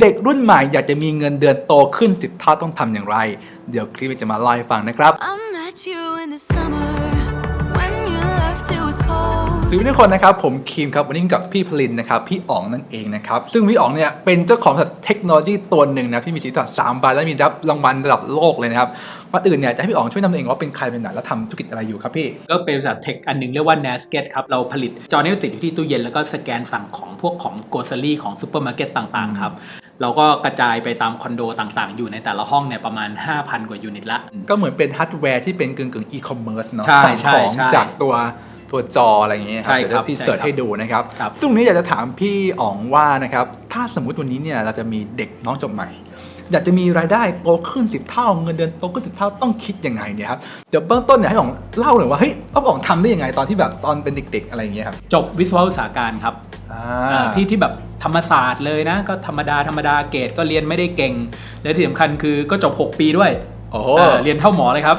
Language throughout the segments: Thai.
เด็กรุ่นใหม่อยากจะมีเงินเดือนโตขึ้น10เท่าต้องทำอย่างไร เดี๋ยวคลิปจะมาเล่าให้ฟังนะครับ I met you in the summer when you left it was cold. สวัสดีทุกคนนะครับผมคิมครับวันนี้กับพี่พลินนะครับพี่อ๋องนั่นเองนะครับซึ่งพี่อ๋องเนี่ยเป็นเจ้าของบริษัทเทคโนโลยีตัวหนึ่งนะที่มีสิทธิ์สามใบและมีรับรางวัลระดับโลกเลยนะครับก่อนอื่นเนี่ยจะให้พี่อ๋องช่วยนำตัวเองว่าเป็นใครเป็นไหนและทำธุรกิจอะไรอยู่ครับพี่ ก็เป็นบริษัทเทคอันหนึงเรียกว่า n a s k e t ครับเราผลิตจอนี้ติดอยู่ที่ตู้เย็นแล้วก็สแกนสั่งของพวกของโกลเซอรี่ของซูเปอร์มาร์เก็ตต่างๆครับ เราก็กระจายไปตามคอนโดต่างๆ อยู่ในแต่ละห้องเนี่ยประมาณ 5,000 กว่ายูนิตละ ก็เหมือนเป็นฮาร์ดแวร์ที่เป็นกึ่งกึ่งอีคอมเมิร์ซเนาะใช่สั่งใช่ของใช่จากตัวตัวจออะไรอย่างเงี้ยใช่ครับเดี๋ยวพี่ใช่เสิร์ชครับให้ดูนะครับครับซึ่งวันนี้อยากจะถามพี่อ๋องว่านะครับถ้าสมมุติวันนี้เนี่ยเราจะมีเด็กน้องจบใหม่อยากจะมีรายได้โตขึ้นสิบเท่าเงินเดือนโตขึ้นสิบเท่าต้องคิดยังไงเนี่ยครับเดี๋ยวเบื้องต้นเนี่ยให้อ๋องเล่าหน่อยว่าเฮ้ยเอาอ๋องทำได้ยังไงตอนที่แบบตอนเป็นเด็ก ๆ อะไรอย่างเงี้ยครับจบวิศวะอุตสาหการครับอ่าอ่า ที่ที่แบบธรรมศาสตร์เลยนะ ก็ธรรมดาธรรมดาเกรดก็เรียนไม่ได้เก่ง และที่สำคัญคือก็จบ 6 ปีด้วยโอ้โหเออเรียนเท่าหมอเลยครับ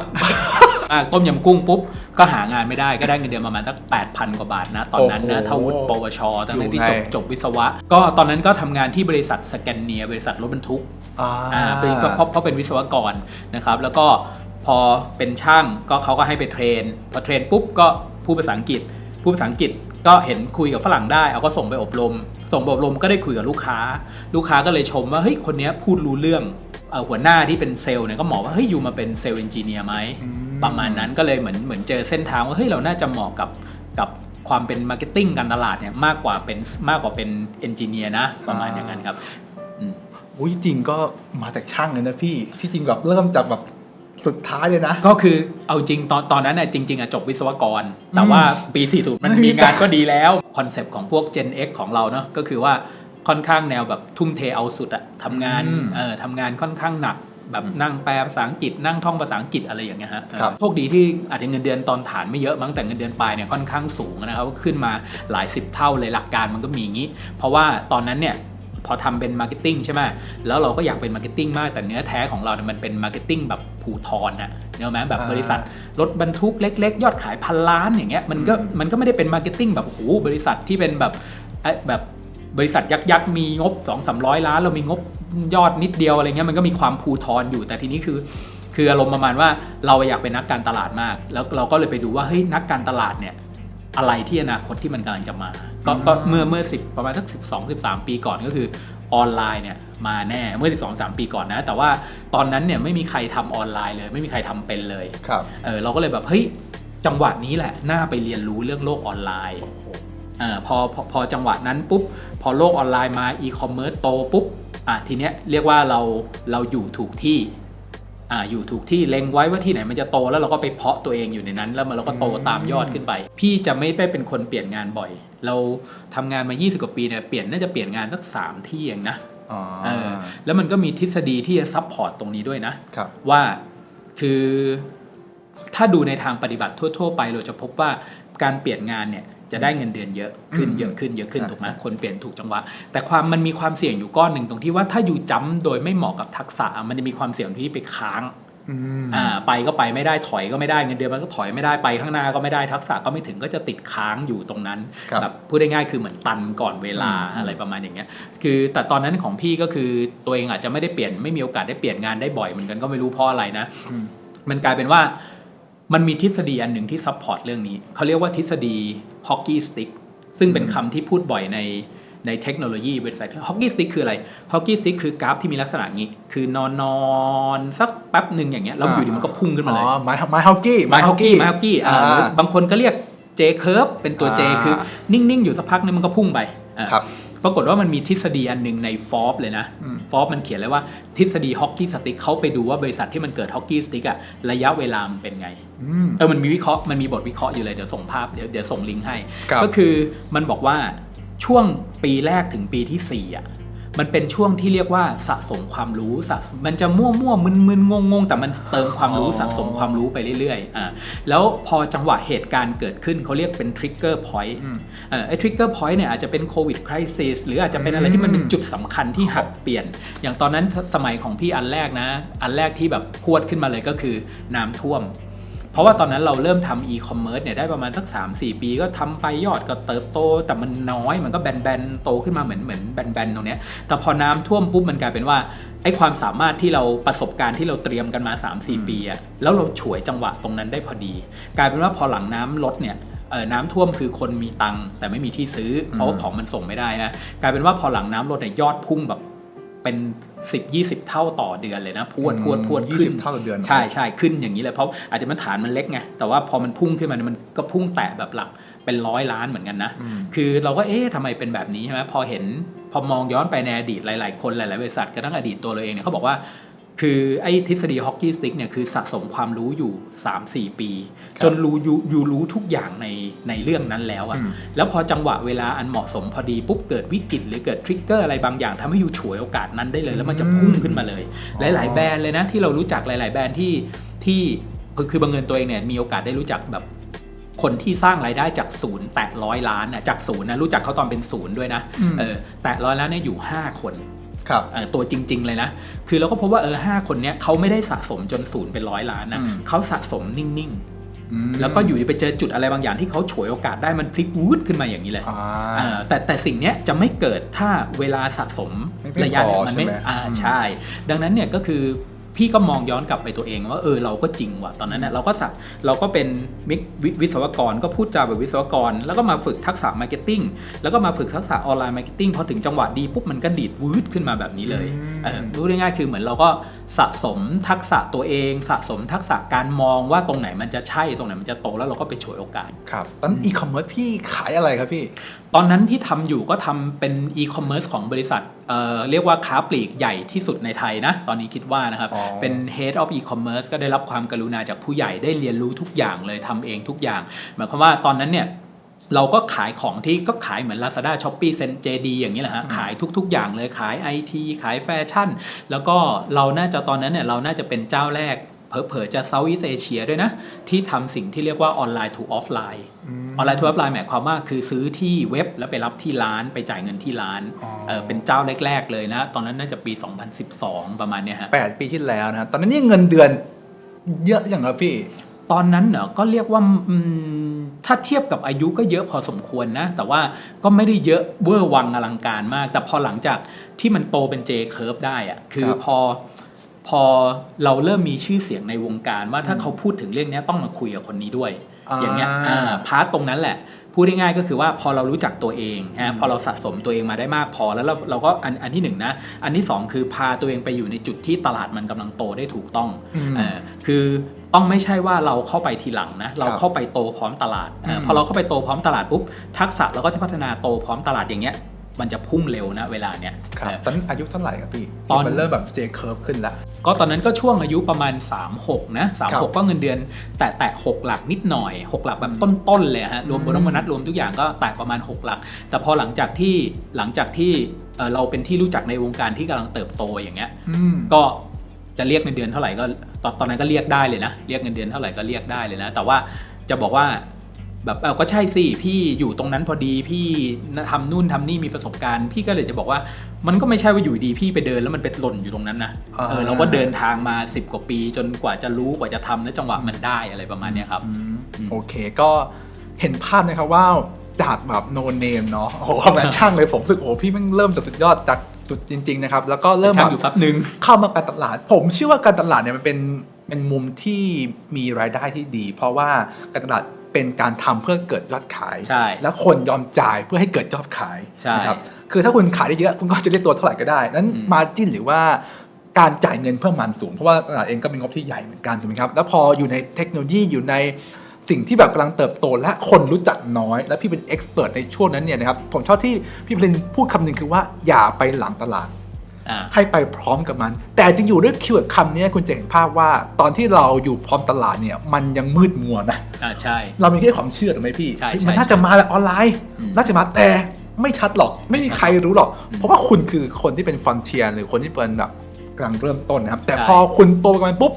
อ่าต้มยำกุ้งปุ๊บ ก็หางานไม่ได้ก็ได้เงินเดือนประมาณสัก8,000 กว่าบาทนะ ตอนนั้นนะโอ้โหเท่าวุฒิปวชตอนนั้นที่อยู่จไงบจบวิศวะ ก็ตอนนั้นก็ทำงานที่บริษัทสแกนเนีย บริษัทรถบรรทุกอ่าอ่าเป็นเพราะเพราะเพราะเป็นวิศวกรนะครับ แล้วก็พอเป็นช่างก็เขาก็ให้ไปเทรน พอเทรนปุ๊บก็พูดภาษาอังกฤษ พูดภาษาอังกฤษก็เห็นคุยกับฝรั่งได้เอาก็ส่งไปอบรม ส่งไปอบรมก็ได้คุยกับลูกค้า ลูกค้าก็เลยชมว่าเฮ้ยคนเนี้ยพูดรู้เรื่องเอ่อหัวหน้าที่เป็นเซลล์เนี่ยก็บอกว่าเฮ้ยอยู่มาเป็นเซลล์เอนจิเนียร์ไหมอืมประมาณนั้นก็เลยเหมือนเหมือนเจอเส้นทางว่าเฮ้ยเราน่าจะเหมาะกับกับความเป็นมาร์เก็ตติ้งการตลาดเนี่ยมากกว่าเป็นมากกว่าเป็นเอนจิเนียร์นะประมาณอย่างนั้นครับอืมอุ้ยจริงก็มาจากช่างเลยนะพี่ที่จริงแบบเริ่มจากแบบ สุดท้ายเลยนะ ก็คือเอาจริงตอนตอนนั้นน่ะจริงๆอะจบวิศวกร แต่ว่าปี 40 มันไม่มีมีงานก็ดีแล้วคอนเซปต์ของพวก Gen X ของเราเนาะก็คือว่าค่อนข้างแนวแบบทุ่มเทเอาสุดอะทำงานอืมเออทำงานค่อนข้างหนักแบบนั่งแปลภาษาอังกฤษนั่งท่องภาษาอังกฤษอะไรอย่างเงี้ยฮะครับโชคดีที่อาจจะเงินเดือนตอนฐานไม่เยอะมั้งแต่เงินเดือนปลายเนี่ยค่อนข้างสูงนะครับขึ้นมาหลายสิบเท่าเลยหลักการมันก็มีอย่างนี้ เพราะว่าตอนนั้นเนี่ยพอทำเป็นมาร์เก็ตติ้งใช่ไหมแล้วเราก็อยากเป็นมาร์เก็ตติ้งมากแต่เนื้อแท้ของเราเนี่ยมันเป็นมาร์เก็ตติ้งแบบ ผูทอนอะเนอะไหมแบบอ่าบริษัทรถบรรทุกเล็ก ๆ ยอดขายพันล้านอย่างเงี้ยมันก็มันก็ไม่ได้เป็นมาร์เก็ตติ้งแบบโอ้โหบริษัทที่เป็นแบบเอ้ยแบบบริษัทยักษ์ยักษ์มีงบ2 3 0 0 ล้าน เรามีงบยอดนิดเดียวอะไรเงี้ยมันก็มีความผูทอนอยู่แต่ทีนี้คือ คืออารมณ์ประมาณว่าเราอยากเป็นนักการตลาดมาก แล้วเราก็เลยไปดูว่าเฮ้ยนักการตลาดเนี่ยอะไรที่อนาคตที่มันกำลังจะมา ก็ก็เมื่อเมื่อสิประมาณสักสิบสองสิบสามปีก่อนก็คือ ออนไลน์เนี่ยมาแน่เมื่อ 12 3 ปีก่อนนะ แต่ว่าตอนนั้นเนี่ยไม่มีใครทำออนไลน์เลย ไม่มีใครทำเป็นเลยครับเออเราก็เลยแบบเฮ้ยจังหวะนี้แหละน่าไปเรียนรู้เรื่องโลกออนไลน์เออพอพอพอจังหวะนั้นปุ๊บพอโลกออนไลน์มาอีคอมเมิร์ซโตปุ๊บอะทีเนี้ยเรียกว่าเราเราอยู่ถูกที่ อ่าอยู่ถูกที่เล็งไว้ว่าที่ไหนมันจะโตแล้วเราก็ไปเพาะตัวเองอยู่ในนั้น แล้วมันเราก็โตตามยอดขึ้นไป พี่จะไม่ได้เป็นคนเปลี่ยนงานบ่อย เราทำงานมา 20 กว่าปีเนี่ยเปลี่ยนน่าจะเปลี่ยนงานสักสามที่เองนะอ๋อเออแล้วมันก็มีทฤษฎีที่จะซับพอร์ตตรงนี้ด้วยนะครับว่าคือถ้าดูในทางปฏิบัติทั่ว ๆ ไปเราจะพบว่าการเปลี่ยนงานเนี่ย จะได้เงินเดือนเยอะขึ้นอืมเยอะขึ้นเยอะขึ้นใช่ถูกไหมใช่คนเปลี่ยนถูกจังหวะ แต่ความมันมีความเสี่ยงอยู่ก้อนหนึ่งตรงที่ว่าถ้าอยู่จำโดยไม่เหมาะกับทักษะ มันจะมีความเสี่ยงที่ไปค้างอืมอ่าไปก็ไปไม่ได้ถอยก็ไม่ได้เงินเดือนมันก็ถอยไม่ได้ไปข้างหน้าก็ไม่ได้ทักษะก็ไม่ถึงก็จะติดค้างอยู่ตรงนั้นครับแบบพูดได้ง่ายคือเหมือนตันก่อนเวลาอืมอะไรประมาณอย่างเงี้ย คือแต่ตอนนั้นของพี่ก็คือตัวเองอาจจะไม่ได้เปลี่ยนไม่มีโอกาสได้เปลี่ยนงานได้บ่อยเหมือนกันก็ไม่รู้เพราะอะไรนะอืมมันกลายเป็นว่า มันมีทฤษฎีอันหนึ่งที่ซัพพอร์ตเรื่องนี้ เขาเรียกว่าทฤษฎีฮอกกี้สติ๊กซึ่งเป็นคำที่พูดบ่อยในในเทคโนโลยีบริษัทฮอกกี้สติ๊กคืออะไรฮอกกี้สติ๊กคือกราฟที่มีลักษณะนี้ คือนอนนอนสักแป๊บหนึ่งอย่างเงี้ยแล้วอยู่ดีมันก็พุ่งขึ้นมาเลยอ๋อไม้ไม้ฮอกกี้ไม้ฮอกกี้ไม้ฮอกกี้อ่าอ่าหรือบางคนก็เรียก J curve เป็นตัว J อ่าคือนิ่ง ๆ อยู่สักพักนึงมันก็พุ่งไปอ่าครับ ปรากฏว่ามันมีทฤษฎีอันหนึ่งในฟอ b เลยนะอืมฟอ b มันเขียนเลยว่าทฤษฎีฮอกกี้สติ๊กเขาไปดูว่าบริษัทที่มันเกิดฮอกกี้สติ๊กอะระยะเวลามันเป็นไงอืมเออมันมีวิเคราะห์มันมีบทวิเคราะห์อยู่เลยเดี๋ยวส่งภาพเดี๋ยวเดี๋ยวส่งลิงก์ให้ครับก็คือมันบอกว่าช่วงปีแรกถึงปีที่4อะ มันเป็นช่วงที่เรียกว่าสะสมความรู้สะมันจะมั่วมั่วมึนมึนงงงๆแต่มันเติมความรู้อ๋อสะสมความรู้ไปเรื่อยๆอ่าแล้วพอจังหวะเหตุการณ์เกิดขึ้นเขาเรียกเป็นทริกเกอร์พอยต์อืมเอ่อไอ้ทริกเกอร์พอยต์เนี่ยอาจจะเป็นโควิดคริสิสหรืออาจจะเป็นอะไรที่มันเป็นจุดสำคัญที่หักเปลี่ยน อย่างตอนนั้นสมัยของพี่อันแรกนะ อันแรกที่แบบพรวดขึ้นมาเลยก็คือน้ำท่วม เพราะว่าตอนนั้นเราเริ่มทำอีคอมเมิร์ซเนี่ยได้ประมาณสัก 3 4 ปีก็ทำไปยอดก็เติบโต แต่มันน้อยมันก็แบนๆโตขึ้นมาเหมือนเหมือนแบนๆตรงเนี้ยแต่พอน้ำท่วมปุ๊บมันกลายเป็นว่าไอ้ความสามารถที่เราประสบการณ์ที่เราเตรียมกันมา 3-4 ปีอะแล้วเราฉวยจังหวะตรงนั้นได้พอดี กลายเป็นว่าพอหลังน้ำลดเนี่ยเออน้ำท่วมคือคนมีตังค์แต่ไม่มีที่ซื้อเพราะว่าของมันส่งไม่ได้นะกลายเป็นว่าพอหลังน้ำลดเนี่ยยอดพุ่งแบบ เป็นสิบยี่สิบเท่าต่อเดือนเลยนะพรวดพรวดพรวดยี่ขึ้สินบเท่าต่อเดือนใช่ใช่ขึ้นอย่างนี้เลยเพราะอาจจะมันฐานมันเล็กไงแต่ว่าพอมันพุ่งขึ้นมาเนี่ยมันก็พุ่งแตะแบบหลักเป็นร้อยล้านเหมือนกันนะอืมคือเราก็เอ๊ะทำไมเป็นแบบนี้ใช่ไหมพอเห็นพอมองย้อนไปในอดีตหลาย ๆ คนหลาย ๆ บริษัทกระทั่งอดีตตัวเราเองเนี่ยเขาบอกว่า คือไอ้ทฤษฎีฮอกกี้สติ๊กเนี่ยคือสะสมความรู้อยู่ 3-4 ปีครับจนรู้ยูยูรู้ทุกอย่างในในเรื่องนั้นแล้วอืมอะ่ะแล้วพอจังหวะเวลาอันเหมาะสมพอดีปุ๊บเกิดวิกฤตหรือเกิดทริกเกอร์อะไรบางอย่างทำให้ยูฉวยโอกาสนั้นได้เลย แล้วมันจะพุ่งขึ้นมาเลย หลาย ๆ แบรนด์เลยนะที่เรารู้จักหลาย ๆ แบรนด์ที่ที่คือคือบังเอิญตัวเองเนี่ยมีโอกาสได้รู้จักแบบคนที่สร้างรายได้จากศูนย์แตะร้อยล้านน่ะจากศูนย์นะรู้จักเขาตอนเป็นศูนย์ด้วยนะอืมเออแตะร้อยล้านเนี่ยอยู่ 5 คน ครับเออตัวจริง ๆ เลยนะ คือเราก็พบว่าเออห้าคนเนี้ยเขาไม่ได้สะสมจนศูนย์เป็นร้อยล้านนะอืมเขาสะสมนิ่งอืมๆแล้วก็อยู่ดีไปเจอจุดอะไรบางอย่างที่เขาฉวยโอกาสได้มันพลิกวูดขึ้นมาอย่างนี้เลยอ่าเออแต่แต่สิ่งเนี้ยจะไม่เกิดถ้าเวลาสะสมไม่เพียงระยะเนี่ยพอมันไม่ใช่ไหมอ่าอืมใช่ ดังนั้นเนี่ยก็คือ พี่ก็มองย้อนกลับไปตัวเองว่าเออเราก็จริงว่ะตอนนั้นเนี่ยเราก็สักเราก็เป็นมิกวิวิศวกรก็พูดจาแบบวิศวกร แล้วก็มาฝึกทักษะมาร์เก็ตติ้งแล้วก็มาฝึกทักษะออนไลน์มาร์เก็ตติ้งพอถึงจังหวะดีปุ๊บมันก็ดีดวืดขึ้นมาแบบนี้เลยอืมเออรู้ได้ง่ายๆคือเหมือนเราก็สะสมทักษะตัวเอง สะสมทักษะการมองว่าตรงไหนมันจะใช่ตรงไหนมันจะโตแล้วเราก็ไปฉวยโอกาสครับตอนอีคอมเมิร์ซพี่ขายอะไรครับพี่ ตอนนั้นที่ทำอยู่ก็ทำเป็นอีคอมเมิร์ซของบริษัทเอ่อเรียกว่าค้าปลีกใหญ่ที่สุดในไทยนะ ตอนนี้คิดว่านะครับอ๋อเป็น Head of E-commerce ก็ได้รับความกรุณาจากผู้ใหญ่ได้เรียนรู้ทุกอย่างเลยทำเองทุกอย่าง หมายความว่าตอนนั้นเนี่ยเราก็ขายของที่ก็ขายเหมือน Lazada s h o p e e เซนเจดีอย่างนี้แหละฮะขายทุก ๆ อย่างเลยขาย IT ขายแฟชั่น แล้วก็เราน่าจะตอนนั้นเนี่ยเราน่าจะเป็นเจ้าแรก เผลอๆจะ Southeast Asia ด้วยนะ ที่ทำสิ่งที่เรียกว่าออนไลน์ to ออฟไลน์ออนไลน์ to ออฟไลน์หมายความว่าคือซื้อที่เว็บแล้วไปรับที่ร้านไปจ่ายเงินที่ร้านอ๋อเออเป็นเจ้าแรก ๆ เลยนะ ตอนนั้นน่าจะปี 2012 ประมาณเนี้ยฮะแปดปีที่แล้วนะครับตอนนั้นนี่เงินเดือนเยอะอย่างครับพี่ ตอนนั้นเนอะก็เรียกว่าอืมถ้าเทียบกับอายุก็เยอะพอสมควรนะ แต่ว่าก็ไม่ได้เยอะเวอร์วังอลังการมาก แต่พอหลังจากที่มันโตเป็น J curve ได้อะคือครับพอ พอเราเริ่มมีชื่อเสียงในวงการว่าถ้าเขาพูดถึงเรื่องเนี้ยต้องมาคุยกับคนนี้ด้วยอ่าอย่างเงี้ยอ่าพาร์ทตรงนั้นแหละพูดง่ายๆก็คือว่าพอเรารู้จักตัวเองฮะพอเราสะสมตัวเองมาได้มากพอแล้วเราเราก็อันอันที่หนึ่งนะอันที่สองคือพาตัวเองไปอยู่ในจุดที่ตลาดมันกำลังโตได้ถูกต้องอืมเออคือต้องไม่ใช่ว่าเราเข้าไปทีหลังนะเราครับเข้าไปโตพร้อมตลาดเอออืมพอเราเข้าไปโตพร้อมตลาดปุ๊บทักษะเราก็จะพัฒนาโตพร้อมตลาดอย่างเงี้ย มันจะพุ่งเร็วนะเวลาเนี้ยครับเออตอนนั้นอายุเท่าไหร่ครับพี่ตอนมันเริ่มแบบเจเคิร์ฟขึ้นละก็ตอนนั้นก็ช่วงอายุประมาณ 36 นะครับ36 ก็เงินเดือน แต่แต่6หลักนิดหน่อย 6 หลักแบบต้นๆเลยฮะรวมโบนัสโบนัสรวมทุกอย่างก็แตะประมาณ 6 หลัก แต่พอหลังจากที่หลังจากที่เอ่อเราเป็นที่รู้จักในวงการที่กำลังเติบโตอย่างเงี้ยอืมก็จะเรียกเงินเดือนเท่าไหร่ก็ตอนตอนนั้นก็เรียกได้เลยนะ เรียกเงินเดือนเท่าไหร่ก็เรียกได้เลยนะ แต่ว่าจะบอกว่า แบบเออก็ใช่สิพี่อยู่ตรงนั้นพอดีพี่ทำนู่นทำนี่มีประสบการณ์ พี่ก็เลยจะบอกว่า มันก็ไม่ใช่ว่าอยู่ดีพี่ไปเดินแล้วมันไปหล่นอยู่ตรงนั้นนะอ่าเออเราก็เดินทางมา 10 กว่าปี จนกว่าจะรู้กว่าจะทำแล้วจังหวะมันได้อะไรประมาณเนี้ยครับอืมอืมโอเคก็เห็นภาพนะครับว่าจากแบบโนเนมเนาะโอ้โหคำนั้นช่างเลยผมรู้สึกโอ้โหพี่แมันเริ่มจากสุดยอดจากจุดจริง ๆ นะครับ แล้วก็เริ่มแบช่างบอยู่แป๊บหนึ่งเข้ามาการตลาด ผมเชื่อว่าการตลาดเนี่ยมันเป็นเป็นมุมที่มีรายได้ที่ดี เพราะว่าการตลาด เป็นการทำเพื่อเกิดยอดขายใช่แล้วคนยอมจ่ายเพื่อให้เกิดยอดขายใช่นะครับคือถ้าคุณขายได้เยอะคุณก็จะเรียกตัวเท่าไหร่ก็ได้ นั้นอืมมาจิ้นหรือว่าการจ่ายเงินเพิ่มมันสูง เพราะว่าตลาดเองก็มีงบที่ใหญ่เหมือนกันถูกไหมครับ แล้วพออยู่ในเทคโนโลยีอยู่ในสิ่งที่แบบกำลังเติบโตและคนรู้จักน้อย และพี่เป็นเอ็กซ์เพรสในช่วงนั้นเนี่ยนะครับผมชอบที่พี่พลินพูดคำหนึ่งคือว่าอย่าไปหลังตลาดอ่า ให้ไปพร้อมกับมัน แต่จริงอยู่ด้วยคีย์เวิร์ดคำนี้คุณจะเห็นภาพว่าตอนที่เราอยู่พร้อมตลาดเนี่ยมันยังมืดมัวนะอ่าใช่ เรามีแค่ความเชื่อถูกไหมพี่ใช่เฮ้ยใช่มันน่าจะมาแหละออนไลน์อืมน่าจะมาแต่ไม่ชัดหรอกไม่มีใครรู้หรอกอืมเพราะว่าคุณคือคนที่เป็นฟอนเทียหรือคนที่เป็นแบบกำลังเริ่มต้นนะครับ แต่ใช่พอคุณโตกันไปปุ๊บ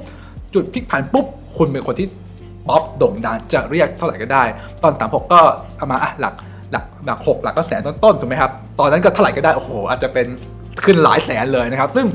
จุดพลิกผันปุ๊บ คุณเป็นคนที่ป๊อปโด่งดังจะเรียกเท่าไหร่ก็ได้ ตอนสามหกก็เอามาอะหลักหลักหลักหกหลักก็แสนต้นๆถูกไหมครับ ตอนนั้นก็เท่าไหร่ก็ได้โอ้โหอาจจะเป็น ขึ้นหลายแสนเลยนะครับ ซึ่ง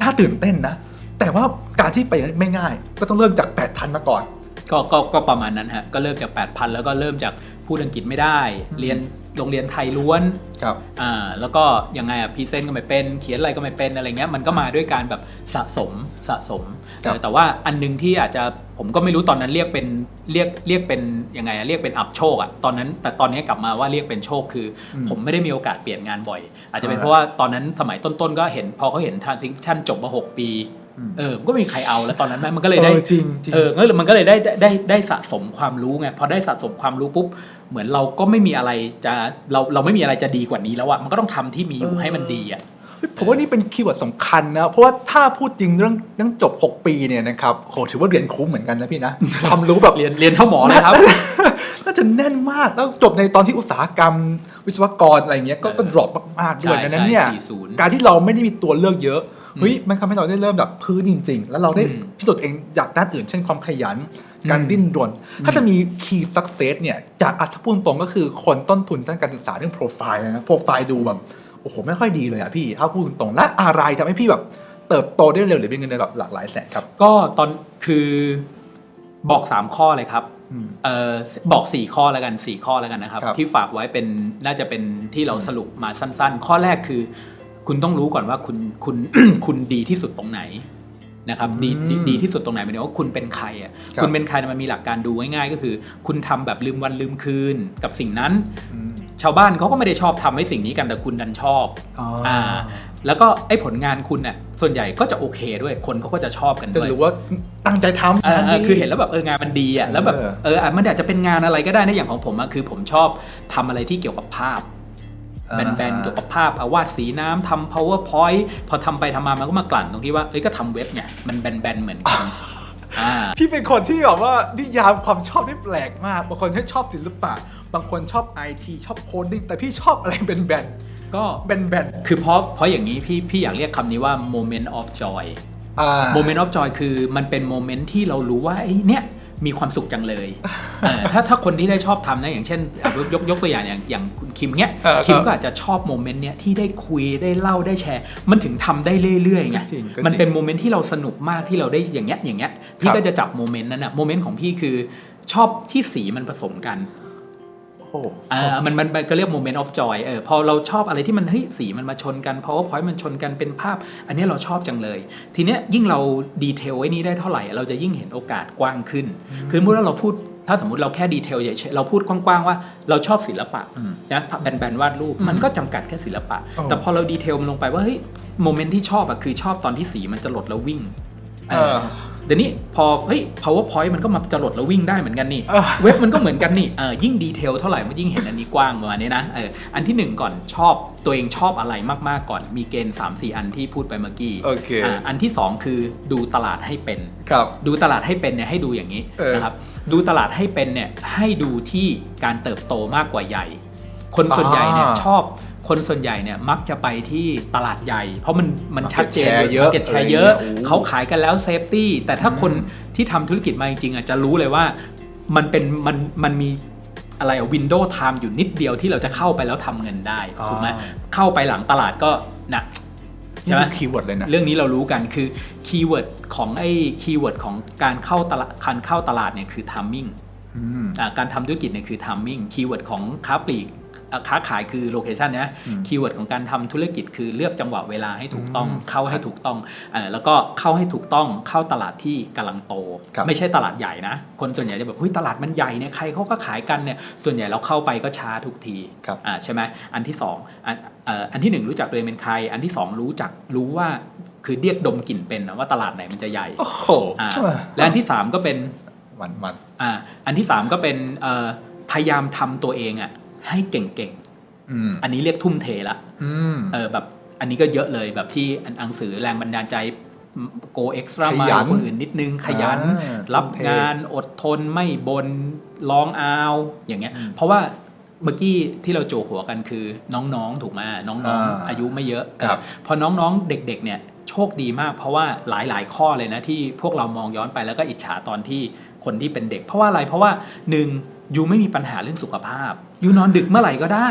น่าตื่นเต้นนะ แต่ว่าการที่ไปไม่ง่าย ก็ต้องเริ่มจาก 8 0 0 0 มาก่อน ก็ก็ก็ประมาณนั้นฮะก็เริ่มจาก 8,000 แล้วก็เริ่มจากพูดอังกฤษไม่ได้ เรียน โรงเรียนไทยล้วนครับอ่าแล้วก็ยังไงอะพรีเซนต์ก็ไม่เป็นเขียนอะไรก็ไม่เป็นอะไรเงี้ยมันก็มาด้วยการแบบสะสมสะสมครับเออแต่ว่าอันหนึงที่อาจจะผมก็ไม่รู้ตอนนั้นเรียกเป็นเรียกเรียกเป็นยังไงอะเรียกเป็นอับโชคอะตอนนั้นแต่ตอนนี้กลับมาว่าเรียกเป็นโชคคืออมผมไม่ได้มีโอกาสเปลี่ยนงานบ่อย อาจจะเป็นอ่าเพราะว่าตอนนั้นสมัยต้นๆก็เห็นพอเขาเห็นทรานซิชันจบมาหกปีอืม เออมันก็ไม่มีใครเอาแล้วตอนนั้นมันก็เลยได้เออจริงจริงเออก็เลยมันก็เลยได้ได้ได้ได้สะสมความรู้ไงพอได้สะสมความรู้ปุ๊บเหมือนเราก็ไม่มีอะไรจะเราเราไม่มีอะไรจะดีกว่านี้แล้วอะมันก็ต้องทำที่มีอยู่เออให้มันดีอะผมว่านี่เป็นคีย์เวิร์ดสำคัญนะ เพราะว่าถ้าพูดจริงเรื่องเรื่องจบ 6 ปีเนี่ยนะครับโหถือว่าเรียนคุ้มเหมือนกันนะพี่นะความรู้แบบเรียนเรียนเท่าหมอเลยครับน่าจะแน่นมากแล้วจบในตอนที่อุตสาหกรรม วิศวกรอะไรเงี้ยก็ก็เออดรอปมากๆด้วยใช่ดังนั้นเนี่ยใช่40การที่เราไม่ได้มีตัวเลือกเยอะอืม เฮ้ยมันทำให้เราได้เริ่มแบบพื้นจริง ๆ แล้วเราได้อืมพิสูจน์เองจากด้านอื่น เช่นความขยัน การอืมดิ้นรน ถ้าจะมี key success เนี่ยจากอัตพูดตรงก็คือคนต้นทุนด้านการศึกษาเรื่องโปรไฟล์นะโปรไฟล์ดูแบบโอ้โหไม่ค่อยดีเลยอะพี่ถ้าพูดตรงๆและอะไรทำให้พี่แบบเติบโตได้เร็วหรือเป็นเงินเดือนแบบหลากหลายแสนครับ ก็ตอนคือบอกสามข้อเลยครับอืมเออบอกสี่ข้อแล้วกันสี่ข้อแล้วกันนะครับครับ ที่ฝากไว้เป็นน่าจะเป็นที่เราสรุปมาสั้น ๆ ข้อแรกคือ คุณต้องรู้ก่อนว่าคุณคุณคุณดีที่สุดตรงไหนนะครับดีดีอืมดีที่สุดตรงไหนหมายถึงว่าคุณเป็นใครอะครับคุณเป็นใครเนี่ยมันมีหลักการดูง่ายๆ ก็คือ คุณทำแบบลืมวันลืมคืนกับสิ่งนั้นอืมชาวบ้านเขาก็ไม่ได้ชอบทำให้สิ่งนี้กันแต่คุณดันชอบอ๋ออ่าแล้วก็ไอ้ผลงานคุณเนี่ยส่วนใหญ่ก็จะโอเคด้วยคนเขาก็จะชอบกันจะด้วยรู้ว่าตั้งใจทำเออเออดีคือเห็นแล้วแบบเอองานมันดีอะแล้วแบบเออเอออะมันอาจจะเป็นงานอะไรก็ได้นะอย่างของผมอะคือผมชอบทำอะไรที่เกี่ยวกับภาพอ่า แบนๆเกี่ยวกับภาพเอาวาดสีน้ำทำ powerpoint พอทำไปทำมามันก็มากลั่นตรงที่ว่าเอ้ยก็ทำเว็บไงมันแบนๆเหมือนกันอ่าพี่เป็นคนที่แบบว่านิยามความชอบนี่แปลกมากบางคนที่ชอบศิลปะ บางคนชอบไอทีชอบโคดดิ้งแต่พี่ชอบอะไรแบนก็ๆแบนคือเพราะเพราะอย่างนี้พี่พี่อยากเรียกคำนี้ว่า moment of joy ๆอ่า moment of joy คือมันเป็นโมเมนต์ที่เรารู้ว่าไอ้เนี่ย มีความสุขจังเลยเออถ้าถ้าคนที่ได้ชอบทำนะอย่างเช่นอะยกยกยกตัวอย่างอย่างอย่างคุณคิมเนี้ยเออคิมก็อาจจะชอบโมเมนต์เนี้ยที่ได้คุยได้เล่าได้แชร์ มันถึงทำได้เรื่อยๆไงจริงก็จริงมันเป็นโมเมนต์ที่เราสนุกมากที่เราได้อย่างเงี้ยอย่างเงี้ยพี่ครับ ก็จะจับโมเมนต์นั้นอะโมเมนต์ของพี่คือชอบที่สีมันผสมกัน โอ้โหอ่ามันมันมันก็เรียก moment of joy เออพอเราชอบอะไรที่มันเฮ้ยสีมันมาชนกัน powerpoint มันชนกันเป็นภาพ อันนี้เราชอบจังเลย ทีเนี้ยยิ่งเราดีเทลไว้นี้ได้เท่าไหร่ เราจะยิ่งเห็นโอกาสกว้างขึ้น คือสมมติว่าเราพูดถ้าสมมติเราแค่ดีเทลเฉยๆเราพูดกว้างๆว่าเราชอบศิลปะอืมนะแบนๆวาดรูปมันก็จำกัดแค่ศิลปะอ๋อแต่พอเราดีเทลมันลงไปว่าเฮ้ยโมเมนต์ที่ชอบอะคือชอบตอนที่สีมันจะหลดแล้ววิ่ง เออเดี๋ยวนี้พอเฮ้ย powerpoint มันก็มาจรดแล้ววิ่งได้เหมือนกันนี่เออเว็บมันก็เหมือนกันนี่เออยิ่งดีเทลเท่าไหร่มันยิ่งเห็นอันนี้กว้างประมาณนี้นะเอออันที่หนึ่งก่อนชอบตัวเองชอบอะไรมากๆก่อนมีเกณฑ์ 3 4 อันที่พูดไปเมื่อกี้โอเคาอันที่ 2 คือดูตลาดให้เป็น ครับ ดูตลาดให้เป็นเนี่ยให้ดูอย่างนี้เออ นะครับดูตลาดให้เป็นเนี่ยให้ดูที่การเติบโตมากกว่าใหญ่ คนส่วนใหญ่เนี่ยอ่า ชอบ คนส่วนใหญ่เนี่ยมักจะไปที่ตลาดใหญ่ เพราะมันมัน Market ชัดเจน share เยอะเก็ตแชร์เยอะอะไรอย่างเงี้ยโอ้เขาขายกันแล้วเซฟตี้แต่ถ้าคนที่ทำธุรกิจมาจริงๆอะจะรู้เลยว่ามันเป็นมันมันมีอะไรอะวินโดว์ไทม์อยู่นิดเดียวที่เราจะเข้าไปแล้วทำเงินได้ถูกไหมเข้าไปหลังตลาดก็นะใช่ไหม คีย์เวิร์ดเลยนะ เรื่องนี้เรารู้กันคือคีย์เวิร์ดของไอ้คีย์เวิร์ดของการเข้าตลาดการเข้าตลาดเนี่ยคือ timing อืม อ่าการทำธุรกิจเนี่ยคือ timing คีย์เวิร์ดของค้าปลีกอะ ค้าขายคือ location นะอืมคีย์เวิร์ดของการทำธุรกิจคือเลือกจังหวะเวลาให้ถูกต้องอืมเข้าให้ถูกต้องเอ่อแล้วก็เข้าให้ถูกต้องเข้าตลาดที่กำลังโตครับไม่ใช่ตลาดใหญ่นะ คนส่วนใหญ่จะแบบเฮ้ยตลาดมันใหญ่เนี่ยใครเขาก็ขายกันเนี่ยส่วนใหญ่เราเข้าไปก็ช้าทุกทีครับอ่าใช่ไหมอันที่สองอันเอ่ออันที่หนึ่งรู้จักตัวเองเป็นใคร อันที่สองรู้จักรู้ว่าคือเรียกดมกลิ่นเป็นนะว่าตลาดไหนมันจะใหญ่โอ้โหอ่าและอันที่สามก็เป็นมันมันอ่าอันที่สามก็เป็นเอ่อพยายามทำตัวเองอะ ให้เก่งอืมๆอันนี้เรียกทุ่มเทละอืมเออแบบอันนี้ก็เยอะเลยแบบที่อันหนังสือแรงบันดาลใจ go extra ข mile ยันคนอื่นนิดนึงขยันอ่ารับทุ่มเทงานอดทนไม่บนร้องอ้าว อย่างเงี้ยอืมเพราะว่าเมื่อกี้ที่เราโจหัวกันคือน้องๆถูกไหมน้องอ่าๆอายุไม่เยอะครับพอน้องๆเด็ก ๆ เนี่ยโชคดีมาก เพราะว่าหลายๆข้อเลยนะที่พวกเรามองย้อนไปแล้วก็อิจฉาตอนที่คนที่เป็นเด็ก เพราะว่าอะไรเพราะว่าหนึ่ง ยูไม่มีปัญหาเรื่องสุขภาพ ยูนอนดึกเมื่อไหร่ก็ได้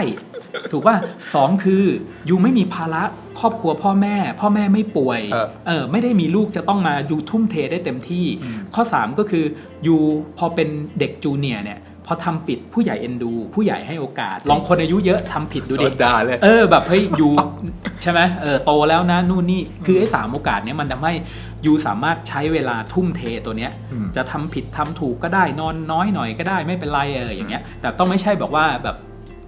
ถูกป่ะสองคือยูไม่มีภาระครอบครัวพ่อแม่ พ่อแม่ไม่ป่วยเออเออไม่ได้มีลูกจะต้องมายูทุ่มเทได้เต็มที่ ข้อ 3 ก็คือยูพอเป็นเด็กจูเนียร์เนี่ย พอทำปิดผู้ใหญ่เอ็นดู ผู้ใหญ่ให้โอกาส ลองคนอายุเยอะทำผิดดูโดดินด่าเลยเออแบบเฮ้ยยูใช่ไหมเออโตแล้วนะนู่นนี่คือไอ้สามโอกาสเนี้ยมันทำให้ยูสามารถใช้เวลาทุ่มเทตัวเนี้ยอืมจะทำผิดทำถูกก็ได้นอนน้อยหน่อยก็ได้ไม่เป็นไรเอออย่างเงี้ย แต่ต้องไม่ใช่แบบว่าแบบ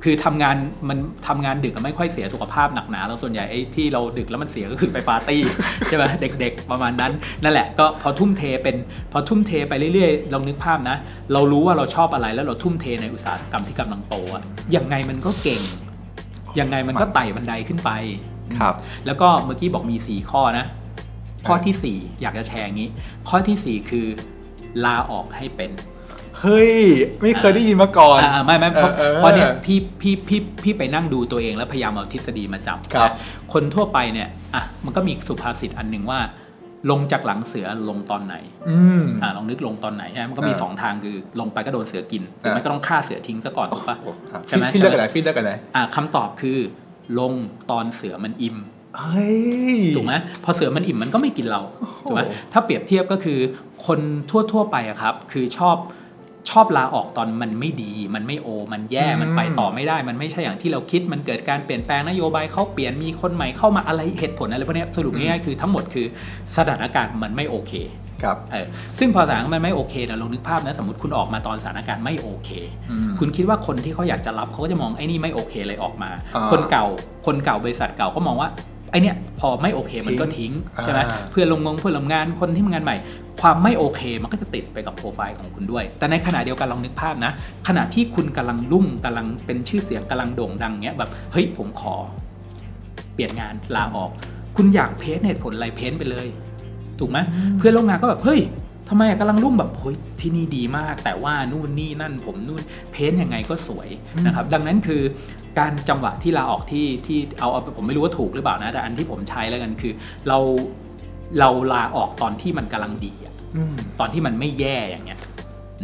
คือทำงานมันทำงานดึกก็ไม่ค่อยเสียสุขภาพหนักหนาเราส่วนใหญ่ไอ้ที่เราดึกแล้วมันเสียก็คือไปปาร์ตี้ใช่ไหมเด็ก ๆ ประมาณนั้น นั่นแหละก็พอทุ่มเทเป็นพอทุ่มเทไปเรื่อยๆลองนึกภาพนะ เรารู้ว่าเราชอบอะไรแล้วเราทุ่มเทในอุตสาหกรรมที่กำลังโตอะยังไงมันก็เก่ง ยังไงมันก็ไต่บันไดขึ้นไปครับ แล้วก็เมื่อกี้บอกมี 4 ข้อนะ ข้อทีสี่4 อยากจะแชร์อย่างนี้ ข้อทีสี่ 4 คือลาออกให้เป็น เฮ้ย ไม่เคยได้ยินมาก่อน อ่าไม่ไม่เพราะเออเออเพราะเนี่ยพี่พี่พี่พี่ไปนั่งดูตัวเองแล้วพยายามเอาทฤษฎีมาจับครับ นะคนทั่วไปเนี่ยอะมันก็มีสุภาษิตอันหนึ่งว่า ลงจากหลังเสือลงตอนไหนอืม อ่าลองนึกลงตอนไหนใช่ไหมมันก็มีเออสองทางคือลงไปก็โดนเสือกินหรือเออไม่ก็ต้องฆ่าเสือทิ้งซะก่อนถูกปะ ครับใช่ไหม พี่เลือกใช่กันไหไหมนพี่เลือกกันไหนอ่าคำตอบคือ ลงตอนเสือมันอิ่ม เฮ้ย ถูกไหมพอเสือมันอิ่มมันก็ไม่กินเราถูกไหมถ้าเปรียบเทียบก็คือคนทั่ว ๆ ไปอะครับ คือชอบ ชอบลาออกตอนมันไม่ดี มันไม่โอ มันแย่อืมมันไปต่อไม่ได้ มันไม่ใช่อย่างที่เราคิด มันเกิดการเปลี่ยนแปลงนโยบายเขาเปลี่ยน มีคนใหม่เข้ามาอะไรเหตุผลอะไรพวกเนี้ยสรุปง่ายๆคือทั้งหมดคือสถานการณ์มันไม่โอเค ครับ เออ ซึ่งพอสถานการณ์มันไม่โอเคนะลองนึกภาพนะ สมมติคุณออกมาตอนสถานการณ์ไม่โอเคอืมคุณคิดว่าคนที่เขาอยากจะรับเขาก็จะมองไอ้นี่ไม่โอเคเลยออกมาอ่าคนเก่า คนเก่าบริษัทเก่าก็มองว่า ไอเนี้ยพอไม่โอเคมันก็ทิ้งอ่าใช่ไหมเพื่อนลงงงเพื่อนลงงานคนที่ทำงานใหม่ ความไม่โอเคมันก็จะติดไปกับโปรไฟล์ของคุณด้วย แต่ในขณะเดียวกันลองนึกภาพนะ ขณะที่คุณกำลังรุ่งกำลังเป็นชื่อเสียงกำลังโด่งดังเนี้ยแบบเฮ้ยผมขอ เปลี่ยนงานลาออก คุณอยากเพ้นเหตุผลอะไรเพ้นไปเลย ถูกไหมเพื่อนร่วมงานก็แบบเฮ้ย ทำไมอะกำลังรุ่งแบบเฮ้ยที่นี่ดีมาก แต่ว่านู่นนี่นั่นผมนู่นเพ้นยังไงก็สวยนะครับดังนั้นคือการจังหวะที่ลาออกที่ที่เอาเอาผมไม่รู้ว่าถูกหรือเปล่านะ แต่อันที่ผมใช้แล้วกันคือ เราเราลาออกตอนที่มันกำลังดีอะอืมตอนที่มันไม่แย่อย่างเงี้ย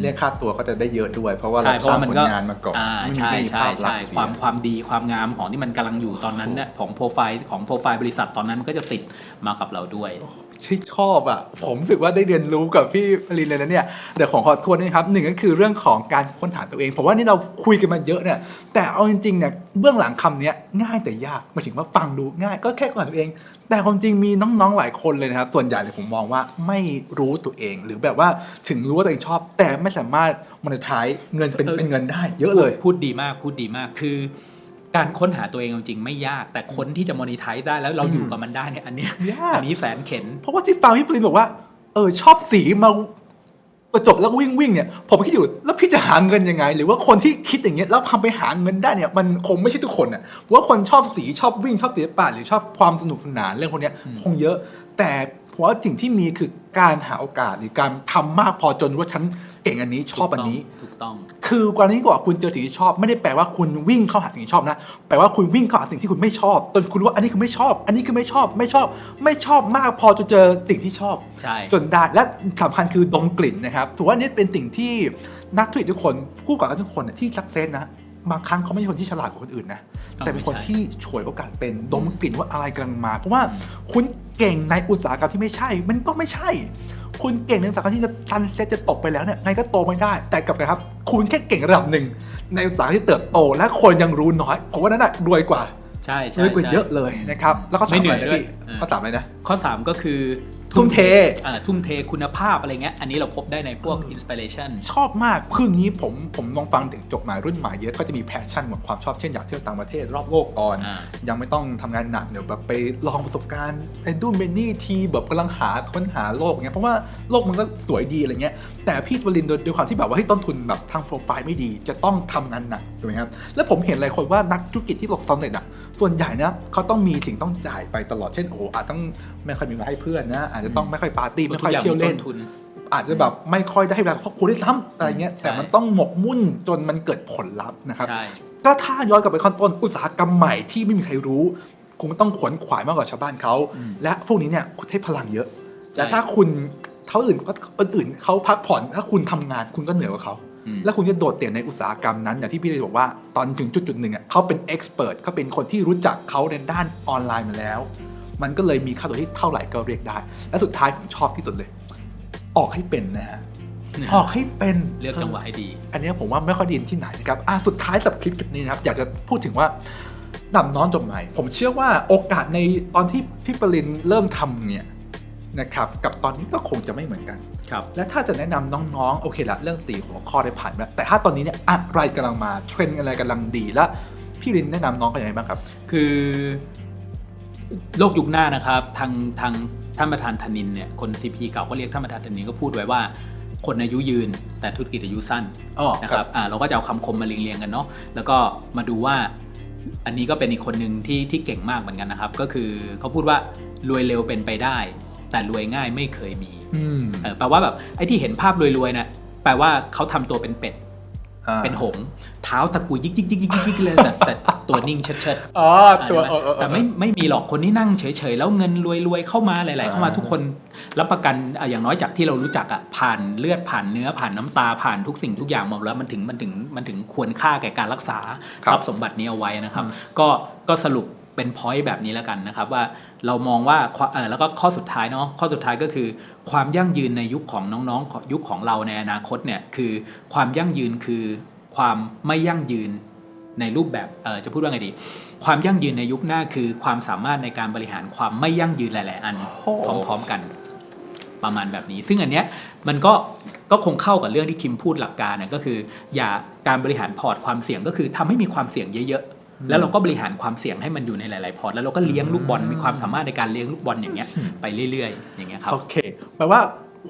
เรียกค่าตัวก็จะได้เยอะด้วย เพราะว่าเราใช่เพราะสร้างว่ามันผลก็งานมาก่อนอ่าไม่มีใช่ไม่มีใช่ภาพลักใช่ษณ์เสียความความดีความงามของที่มันกำลังอยู่ตอนนั้นเนี่ยของโปรไฟล์ของโปรไฟล์บริษัทตอนนั้นมันก็จะติดมากับเราด้วยที่ชอบอะผมรู้สึกว่าได้เรียนรู้กับพี่ปรินเลยนะเนี่ยเดี๋ยวของขอทวนนะครับหนึ่งก็คือเรื่องของการค้นหาตัวเอง ผมว่านี่เราคุยกันมาเยอะเนี่ยแต่เอาจริงๆเนี่ยเบื้องหลังคำเนี้ยง่ายแต่ยากหมายถึงว่าฟังดูง่ายก็แค่ค้นหาตัวเอง แต่ความจริงมีน้องๆหลายคนเลยนะครับ ส่วนใหญ่เลยผมมองว่าไม่รู้ตัวเอง หรือแบบว่าถึงรู้ว่าตัวเองชอบ แต่ไม่สามารถมอนทายเงินเป็นเออเป็นเงินได้ เยอะเลยพูดดีมากพูดดีมากคือ การค้นหาตัวเองจริงๆไม่ยาก แต่คนที่จะมอนิทายได้แล้วเราอืมอยู่กับมันได้เนี่ยอันเนี้ยยากอันนี้แสนเข็น เพราะว่าที่ฟังพี่ปรินบอกว่าเออชอบสีมา ประจบแล้ววิ่งวิ่งเนี่ยผมคิดอยู่แล้วพี่จะหาเงินยังไง หรือว่าคนที่คิดอย่างเงี้ยแล้วทำไปหาเงินได้เนี่ยมันคงไม่ใช่ทุกคนอะว่าคนชอบสีชอบวิ่งชอบศิลปะหรือชอบความสนุกสนานเรื่องพวกเนี้ยคงเยอะแต่ ผมว่าสิ่งที่มีคือการหาโอกาสหรือการทำมากพอจนว่าฉันเก่งอันนี้ชอบอันนี้ถูกต้อง คือกรณีที่บอกว่าคุณเจอสิ่งที่ชอบ ไม่ได้แปลว่าคุณวิ่งเข้าหาสิ่งที่ชอบนะแปลว่าคุณวิ่งเข้าหาสิ่งที่คุณไม่ชอบจนคุณรู้ว่าอันนี้คือไม่ชอบ อันนี้คือไม่ชอบ ไม่ชอบ ไม่ชอบมากพอจนเจอสิ่งที่ชอบใช่จนได้และสำคัญคือดมกลิ่นนะครับถือว่านี่เป็นสิ่งที่นักธุรกิจทุกคนผู้ก่อการทุกคนน่ะที่สักเซนนะบางครั้งเขาไม่ใช่คนที่ฉลาดกว่าคนอื่นนะ แต่เป็นคนที่ฉวยโอกาสเป็นดมกลิ่นว่าอะไรกำลังมา เพราะว่าอืมคุณเก่งในอุตสาหกรรมที่ไม่ใช่ มันก็ไม่ใช่ คุณเก่งในอุตสาหกรรมที่จะตันเซ็ตจะตกไปแล้วเนี่ยไงก็โตไม่ได้ แต่กลับกันครับ คุณแค่เก่งระดับหนึ่งในอุตสาหกรรมที่เติบโต และคนยังรู้น้อยผมว่านั่นน่ะรวยกว่าใช่ใช่รวยกว่าใช่เยอะเลยนะครับแล้วก็ไม่สามเหนื่อะอยไรนะด้วยพี่เออข้อสามเลยนะข้อ3ก็คือ ทุ่มเทอ่าทุ่มเทคุณภาพอะไรเงี้ยอันนี้เราพบได้ในพวกอินสปิเรชันชอบมากคืออย่างนี้ผมผมลองฟังเด็กจบใหม่รุ่นใหม่เยอะก็จะมีแพชชั่นของความชอบเช่นอยากเที่ยวต่างประเทศรอบโลกก่อนอ่ายังไม่ต้องทำงานหนักเดี๋ยวแบบไปลองประสบการณ์ไอ้ดูเมนี่ทีแบบกำลังหาค้นหาโลกเงี้ยเพราะว่าโลกมันก็สวยดีอะไรเงี้ยแต่พี่วลินโดยด้วยความที่แบบว่าให้ยต้นทุนแบบทางโปรไฟล์ไม่ดี จะต้องทำงานหนักถูกไหมครับแล้วผมเห็นหลายคนว่านักธุรกิจที่ประสบความสำเร็จอะส่วนใหญ่นะเขาต้องมีสิ่งต้องจ่ายไปตลอดเช่นโอ้โหอาจต้องไม่ค่อยมีเวลาให้เพื่อนนะอาจจะต้องไม่ค่อยปาร์ตี้ไม่ค่อยเที่ยวเล่นทุนอาจจะแบบไม่ค่อยได้เวลาครอบครัวด้วยซ้ำอะไรเงี้ยใช่แต่มันต้องหมกมุ่นจนมันเกิดผลลัพธ์นะครับใช่ก็ถ้าย้อนกลับไปขั้นต้นอุตสาหกรรมใหม่ที่ไม่มีใครรู้ คงต้องขวนขวายมากกว่าชาวบ้านเขาอืมและพวกนี้เนี่ยคุณใช้พลังเยอะใช่แต่ถ้าคุณเขาอื่นคนอื่นเขาพักผ่อนถ้าคุณทำงานคุณก็เหนือกว่าเขาอืมแล้วคุณจะโดดเด่นในอุตสาหกรรมนั้นอย่างที่พี่เลยบอกว่าตอนถึงจุดจุดๆหนึ่งอะเขาเป็นเอ็กซ์เพรสเขาเป็นคนที่รู้จักเขาในด้านออนไลน์มาแล้ว มันก็เลยมีค่าตัวที่เท่าไหร่ก็เรียกได้ และสุดท้ายผมชอบที่สุดเลย ออกให้เป็นนะฮะออกให้เป็นเลือกจังหวะให้ดี อันเนี้ยผมว่าไม่ค่อยไดยินที่ไหนนะครับอะสุดท้ายสำหรับคลิปคลิปนี้นะครับ อยากจะพูดถึงว่าดำน้องจบใหม่ ผมเชื่อว่าโอกาสในตอนที่พี่ปรินเริ่มทำเนี่ยนะครับกับตอนนี้ก็คงจะไม่เหมือนกันครับและถ้าจะแนะนำน้องๆ โอเคละเรื่องตีหัวข้อได้ผ่านไปแล้วแต่ถ้าตอนนี้เนี่ยอะไรกำลังมาเทรนด์อะไรกำลังดีและพี่รินแนะนำน้องกันยังไงบ้างครับ คือ โลกยุคหน้านะครับ ทางทางท่านประธานธนินเนี่ยคนซีพีเก่าก็เรียกท่านประธานธนินก็พูดไว้ว่า คนอายุยืนแต่ธุรกิจอายุสั้นอ๋อนะคครัรับบอ่าเราก็จะเอาคำคมมาเรียงๆกันเนาะแล้วก็มาดูว่าอันนี้ก็เป็นอีกคนหนึ่งที่ที่เก่งมากเหมือนกันนะครับ ก็คือเขาพูดว่ารวยเร็วเป็นไปได้ แต่รวยง่ายไม่เคยมีอืมเออแปลว่าแบบไอ้ที่เห็นภาพรวยๆนะแปลว่าเขาทำตัวเป็นเป็ดอ่า เป็นหงส์เท้าตะกุยยิกยิกยิกยิกยิกยิกเลยแต่แต่ตัวนิ่งเชิดเชิดอ๋อๆตัวอ่าเออเออเออแต่ไม่ไม่มีหรอกคนที่นั่งเฉยๆ แล้วเงินรวยๆ เข้ามาหลาย ๆ เข้ามาอ่าทุกคนรับประกันอะอย่างน้อยจากที่เรารู้จักอะผ่านเลือดผ่านเนื้อผ่านน้ำตาผ่านทุกสิ่งทุกอย่างหมดแล้วมันถึงมันถึงมันถึงควรค่าแก่การรักษาครับทรัพย์สมบัตินี้เอาไว้นะครับอืมก็ก็สรุป เป็นพอยต์แบบนี้แล้วกันนะครับว่าเรามองว่าความเออแล้วก็ข้อสุดท้ายเนาะข้อสุดท้ายก็คือ ความยั่งยืนในยุคของน้องๆของยุคของเราในอนาคตเนี่ยคือความยั่งยืนคือความไม่ยั่งยืนในรูปแบบเออจะพูดว่าไงดี ความยั่งยืนในยุคหน้าคือความสามารถในการบริหารความไม่ยั่งยืนหลาย ๆ อันพร้อมๆกันประมาณแบบนี้ ซึ่งอันเนี้ยมันก็ก็คงเข้ากับเรื่องที่คิมพูดหลักการนะก็คือ อย่าการบริหารพอร์ตความเสี่ยงก็คือทำให้มีความเสี่ยงเยอะๆ แล้วเราก็บริหารความเสี่ยงให้มันอยู่ในหลาย ๆ พอร์ตแล้วเราก็เลี้ยงลูกบอลมีความสามารถในการเลี้ยงลูกบอลอย่างเงี้ยไปเรื่อย ๆ อย่างเงี้ยครับโอเคแปลว่า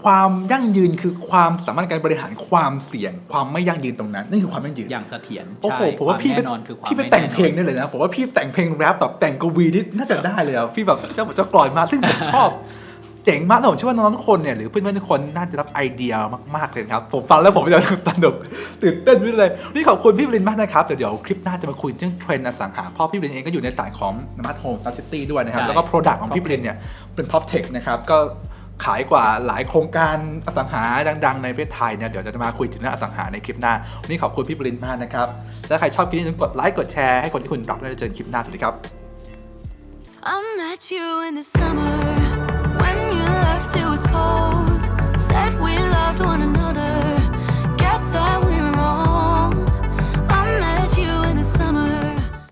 ความยั่งยืนคือความสามารถในการบริหารความเสี่ยง ความไม่ยั่งยืนตรงนั้นนี่คือความยั่งยืนอย่างเสถียรโอ้ใช่โหผมว่าพี่คไปแน่นอนคือความพี่ไปม่แต่งแน่นอนเพลงได้เลยนะผมว่าพี่แต่งเพลงแรปแบบแต่งกวีนี่น่าจะได้เลยอะพี่แบบเจ้าเจ้ากลอยมากซึ่งผมชอบ เจ๋งมากแล้วผมเชื่อว่าน้องๆทุกคนเนี่ยหรือเพื่อนๆทุกคนน่าจะรับไอเดียมากๆเลยนะครับ ผมฟังแล้วผมจะสนุกตื่นเต้นไปเลยนี่ขอบคุณพี่บรินมากนะครับเดี๋ยวเดี๋ยวคลิปหน้าจะมาคุยเรื่องเทรนด์อสังหาเพราะพี่บรินเองก็อยู่ในสายของนมัตโฮมซัตซิตี้ด้วยนะครับใช่แล้วก็โปรดักต์ของพี่บรินเนี่ยเป็นท็อปเทคนะครับก็ขายกว่าหลายโครงการอสังหาดัง ๆ ในประเทศไทยเนี่ยเดี๋ยวจะมาคุยถึงเรื่องอสังหาในคลิปหน้าวันนี้ขอบคุณพี่บรินมากนะครับถ้าใครชอบคลิปนี้อย่าลืมกดไลค์กดแชร์ให้คนที่คุณรักได้เจอกันคลิปหน้าสวัสดีครับ I met you in the summer left, it was cold. Said we loved one another. Guess that.